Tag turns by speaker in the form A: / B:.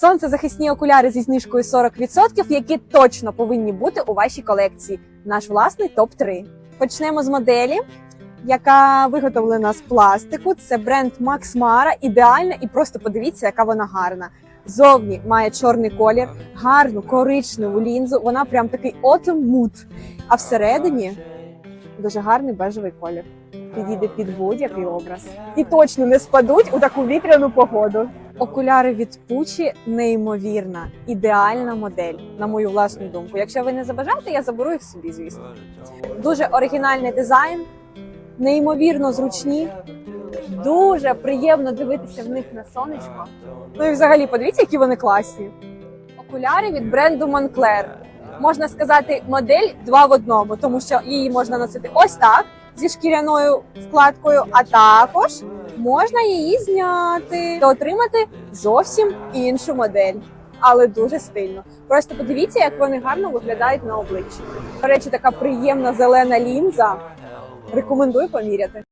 A: Сонцезахисні окуляри зі знижкою 40%, які точно повинні бути у вашій колекції. Наш власний топ 3 Почнемо з моделі, яка виготовлена з пластику. Це бренд Max Mara. Ідеальна і просто подивіться, яка вона гарна. Зовні має чорний колір, гарну коричневу лінзу. Вона прям такий autumn mood. А всередині дуже гарний бежевий колір. Підійде під будь-який образ. І точно не спадуть у таку вітряну погоду. Окуляри від Пучі неймовірна, ідеальна модель, на мою власну думку. Якщо ви не забажаєте, я заберу їх собі, звісно. Дуже оригінальний дизайн, неймовірно зручні, дуже приємно дивитися в них на сонечко. Ну і взагалі, подивіться, які вони класні. Окуляри від бренду Moncler. Можна сказати, модель два в одному, тому що її можна носити ось так зі шкіряною вкладкою, а також можна її зняти та отримати зовсім іншу модель, але дуже стильно. Просто подивіться, як вони гарно виглядають на обличчі. До речі, така приємна зелена лінза. Рекомендую поміряти.